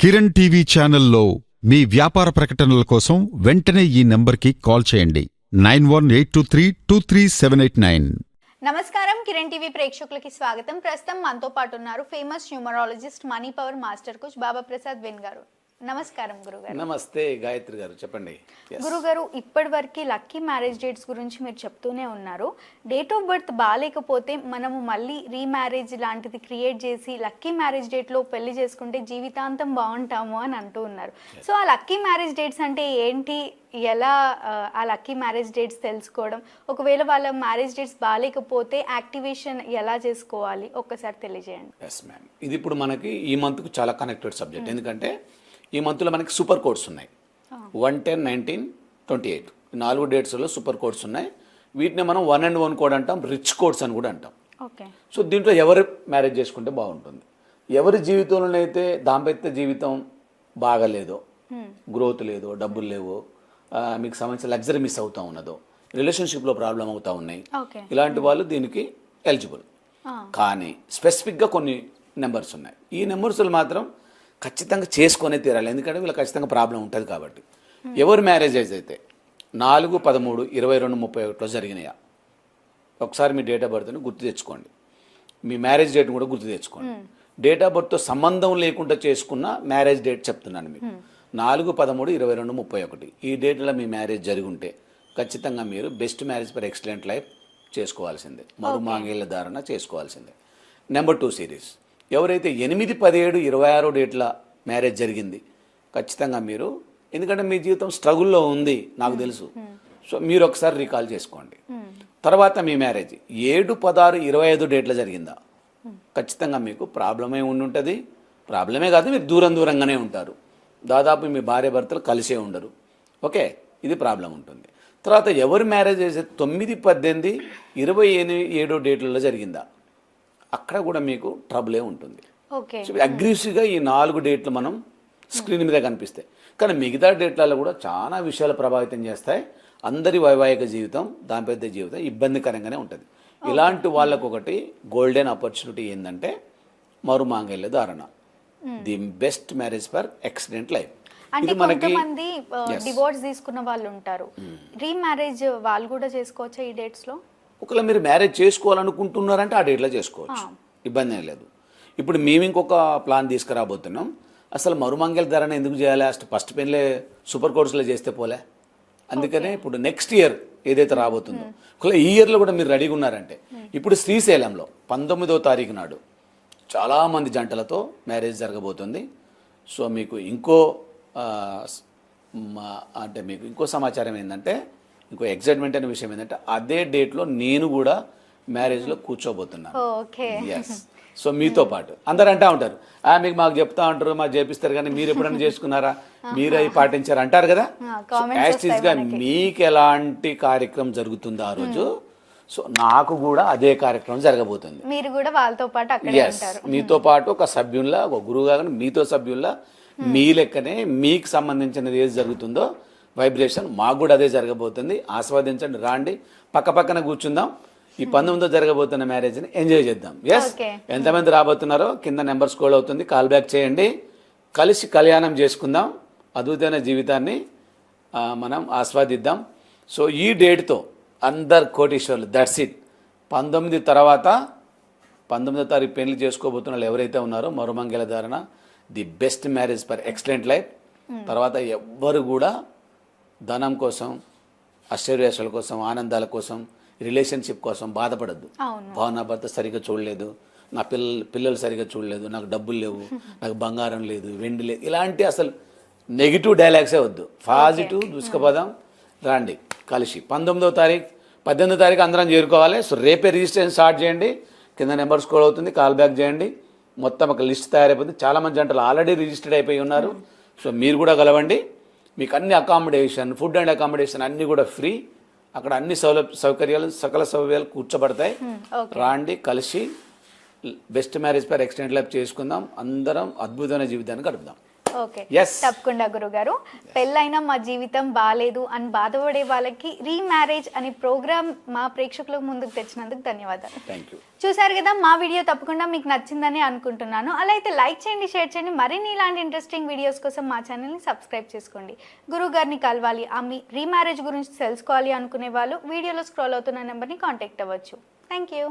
Kiran TV ఛానల్లో మీ వ్యాపార ప్రకటనల కోసం వెంటనే ఈ నంబర్కి కాల్ చేయండి. Nine one eight two three two three seven eight nine. నమస్కారం. కిరణ్ టీవీ ప్రేక్షకులకి స్వాగతం. ప్రస్తుతం మనతో పాటు ఉన్నారు famous numerologist money power master coach Baba Prasad when గారు. నమస్కారం గురుగారు. నమస్తే గాయత్రి గారు చెప్పండి. గురుగారు ఇప్పటి వరకు లక్కీ మ్యారేజ్ డేట్స్ గురించి మీరు చెప్తూనే ఉన్నారు. డేట్ ఆఫ్ బర్త్ బాగాలేకపోతే మనము మళ్ళీ రీమ్యారేజ్ లాంటిది క్రియేట్ చేసి లక్కీ మ్యారేజ్ డేట్లో పెళ్ళి చేసుకుంటే జీవితాంతం బాగుంటాము అని అంటూ ఉన్నారు. సో ఆ లక్కీ మ్యారేజ్ డేట్స్ అంటే ఏంటి? ఎలా ఆ, లక్కీ మ్యారేజ్ డేట్స్ తెలుసుకోవడం? ఒకవేళ వాళ్ళ మ్యారేజ్ డేట్స్ బాగాలేకపోతే యాక్టివేషన్ ఎలా చేసుకోవాలి? ఒక్కసారి తెలియజేయండి. ఇది ఇప్పుడు మనకి ఈ మంత్కు చాలా కనెక్టెడ్ సబ్జెక్ట్ ఎందుకంటే ఈ మంత్లో మనకి సూపర్ కోడ్స్ ఉన్నాయి. One ten nineteen twenty eight. నాలుగు డేట్స్లో సూపర్ కోడ్స్ ఉన్నాయి. వీటిని మనం వన్ అండ్ వన్ కోడ్ అంటాం రిచ్ కోడ్స్ అని కూడా అంటాం. సో దీంట్లో ఎవరు మ్యారేజ్ చేసుకుంటే బాగుంటుంది. ఎవరి జీవితంలోనైతే దాంపత్య జీవితం బాగలేదో గ్రోత్ లేదో డబ్బులు లేవో మీకు సంబంధించిన లగ్జరీ మిస్ అవుతా ఉన్నదో రిలేషన్షిప్లో ప్రాబ్లం అవుతా ఉన్నాయి ఇలాంటి వాళ్ళు దీనికి ఎలిజిబుల్. కానీ స్పెసిఫిక్గా కొన్ని నెంబర్స్ ఉన్నాయి. ఈ నెంబర్స్లు మాత్రం ఖచ్చితంగా చేసుకొనే తీరాలి. ఎందుకంటే వీళ్ళకి ఖచ్చితంగా ప్రాబ్లం ఉంటుంది కాబట్టి. ఎవరు మ్యారేజెస్ అయితే నాలుగు పదమూడు ఇరవై రెండు ముప్పై ఒకటిలో జరిగినాయా? ఒకసారి మీ డేట్ ఆఫ్ బర్త్ని గుర్తు తెచ్చుకోండి. మీ మ్యారేజ్ డేట్ని కూడా గుర్తు తెచ్చుకోండి. డేట్ ఆఫ్ బర్త్తో సంబంధం లేకుండా చేసుకున్న మ్యారేజ్ డేట్ చెప్తున్నాను మీకు. నాలుగు పదమూడు ఇరవై రెండు ముప్పై ఒకటి. ఈ డేట్లో మీ మ్యారేజ్ జరిగి ఉంటే ఖచ్చితంగా మీరు best marriage for excellent life చేసుకోవాల్సిందే. మరు మాంగళ్య ధారణ చేసుకోవాల్సిందే. Number two series. ఎవరైతే ఎనిమిది పదిహేడు ఇరవై ఆరు డేట్ల మ్యారేజ్ జరిగింది ఖచ్చితంగా మీరు ఎందుకంటే మీ జీవితం స్ట్రగుల్లో ఉంది నాకు తెలుసు. సో మీరు ఒకసారి రీకాల్ చేసుకోండి. తర్వాత మీ మ్యారేజ్ ఏడు పదహారు ఇరవై ఐదు డేట్ల జరిగిందా? ఖచ్చితంగా మీకు ప్రాబ్లమే ఉండి ఉంటుంది ప్రాబ్లమే కాదు మీరు దూరం దూరంగానే ఉంటారు. దాదాపు మీ భార్య భర్తలు కలిసే ఉండరు. ఓకే? ఇది ప్రాబ్లం ఉంటుంది. తర్వాత ఎవరు మ్యారేజ్ చేసే తొమ్మిది పద్దెనిమిది ఇరవై ఎనిమిది ఏడో డేట్లలో జరిగిందా? అక్కడ కూడా మీకు ట్రబులే ఉంటుంది. అగ్రెసివ్గా ఈ నాలుగు డేట్లు మనం స్క్రీన్ మీద కనిపిస్తాయి. కానీ మిగతా డేట్లలో కూడా చాలా విషయాలు ప్రభావితం చేస్తాయి. అందరి వైవాహిక జీవితం దాంపత్య జీవితం ఇబ్బందికరంగానే ఉంటుంది. ఇలాంటి వాళ్ళకు ఒకటి గోల్డెన్ ఆపర్చునిటీ ఏంటంటే మరుమాంగల్య ధారణ. The best marriage for excellent life అంటే కొంతమంది. డివోర్స్ తీసుకున్న వాళ్ళు ఉంటారు. రీమ్యారేజ్ వాళ్ళు కూడా చేసుకోవచ్చా ఈ డేట్స్లో? ఒకవేళ మీరు మ్యారేజ్ చేసుకోవాలనుకుంటున్నారంటే ఆ డేట్లో చేసుకోవచ్చు. ఇబ్బంది ఏం లేదు. ఇప్పుడు మేము ఇంకొక ప్లాన్ తీసుకురాబోతున్నాం. అసలు మరుమంగళ ధరణ ఎందుకు చేయాలి? అసలు ఫస్ట్ పెళ్ళే సూపర్ కోర్సులో చేస్తే పోలే. అందుకనే ఇప్పుడు నెక్స్ట్ ఇయర్ ఏదైతే రాబోతుందో ఒకవేళ ఈ ఇయర్లో కూడా మీరు రెడీగా ఉన్నారంటే ఇప్పుడు శ్రీశైలంలో పంతొమ్మిదో తారీఖు నాడు చాలామంది జంటలతో మ్యారేజ్ జరగబోతుంది. సో మీకు ఇంకో అంటే మీకు ఇంకో సమాచారం ఏంటంటే ఇంకో ఎగ్జైట్మెంట్ అనే విషయం ఏంటంటే అదే డేట్లో నేను కూడా మ్యారేజ్లో కూర్చోబోతున్నాను. ఓకే. ఎస్ సో మీతో పాటు. అందరు అంటా ఉంటారు. ఆ మీకు మాకు చెప్తా ఉంటారు మాకు చేపిస్తారు కానీ మీరు ఎప్పుడైనా చేసుకున్నారా? మీరు అవి పాటించారు? అంటారు కదా. గా మీకు ఎలాంటి కార్యక్రమం జరుగుతుందో ఆ రోజు సో నాకు కూడా అదే కార్యక్రమం జరగబోతుంది. మీరు కూడా వాళ్ళతో పాటు ఎస్ మీతో పాటు ఒక సభ్యుల్లా ఒక గురువు కాకుండా మీతో సభ్యుల్లా మీ లెక్కనే మీకు సంబంధించినది ఏది జరుగుతుందో వైబ్రేషన్ మాకు కూడా అదే జరగబోతుంది. ఆస్వాదించండి రాండి. పక్క పక్కన కూర్చుందాం. ఈ పంతొమ్మిదితో జరగబోతున్న మ్యారేజ్ని ఎంజాయ్ చేద్దాం. ఎస్. ఎంతమంది రాబోతున్నారో కింద నెంబర్ స్కోల్ అవుతుంది. కాల్ బ్యాక్ చేయండి. కలిసి కళ్యాణం చేసుకుందాం. అద్భుతమైన జీవితాన్ని మనం ఆస్వాదిద్దాం. సో ఈ డేట్తో అందరు కోటీశ్వర్లు దట్స్ ఇట్ పంతొమ్మిది తర్వాత పంతొమ్మిదో తారీఖు పెళ్ళి చేసుకోబోతున్న వాళ్ళు ఎవరైతే ఉన్నారో మరుమంగళ ధారణ the best marriage for excellent life తర్వాత ఎవ్వరు కూడా ధనం కోసం ఐశ్వర్యాశాల కోసం ఆనందాల కోసం రిలేషన్షిప్ కోసం బాధపడద్దు. భావన భర్త సరిగ్గా చూడలేదు. నా పిల్లలు పిల్లలు సరిగ్గా చూడలేదు. నాకు డబ్బులు లేవు. నాకు బంగారం లేదు వెండి లేదు. ఇలాంటి అసలు నెగిటివ్ డైలాగ్సే వద్దు. పాజిటివ్ దుష్కపదం రాండి. కలిసి. పంతొమ్మిదో తారీఖు పద్దెనిమిదో తారీఖు అందరం చేరుకోవాలి. సో రేపే రిజిస్ట్రేషన్ స్టార్ట్ చేయండి. కింద నెంబర్ స్కోర్ అవుతుంది. కాల్ బ్యాక్ చేయండి. మొత్తం ఒక లిస్ట్ తయారైపోతుంది. చాలా మంది జంటలు ఆల్రెడీ రిజిస్టర్డ్ అయిపోయి ఉన్నారు. సో మీరు కూడా కలవండి. మీకు అన్ని అకామిడేషన్ ఫుడ్ అండ్ అకామిడేషన్ అన్ని కూడా ఫ్రీ అక్కడ అన్ని సౌలభ్య సౌకర్యాలు సకల సౌకర్యాలు కూర్చోబడతాయి. రాండి కలిసి best marriage for excellent life చేసుకుందాం. అందరం అద్భుతమైన జీవితాన్ని గడుపుదాం. ఓకే. తప్పకుండా గురుగారు. పెళ్ళైనా మా జీవితం బాగాలేదు అని బాధపడే వాళ్ళకి రీమ్యారేజ్ అనే ప్రోగ్రామ్ మా ప్రేక్షకులకు ముందుకు తెచ్చినందుకు ధన్యవాదాలు. చూసారు కదా మా వీడియో తప్పకుండా మీకు నచ్చిందని అనుకుంటున్నాను. అలా అయితే లైక్ చేయండి షేర్ చేయండి. మరిన్ని ఇలాంటి ఇంట్రెస్టింగ్ వీడియోస్ కోసం మా ఛానల్ని సబ్స్క్రైబ్ చేసుకోండి. గురువు గారిని కలవాలి ఆ మీ రీమ్యారేజ్ గురించి తెలుసుకోవాలి అనుకునే వాళ్ళు వీడియోలో స్క్రోల్ అవుతున్న నెంబర్ని కాంటాక్ట్ అవ్వచ్చు. Thank you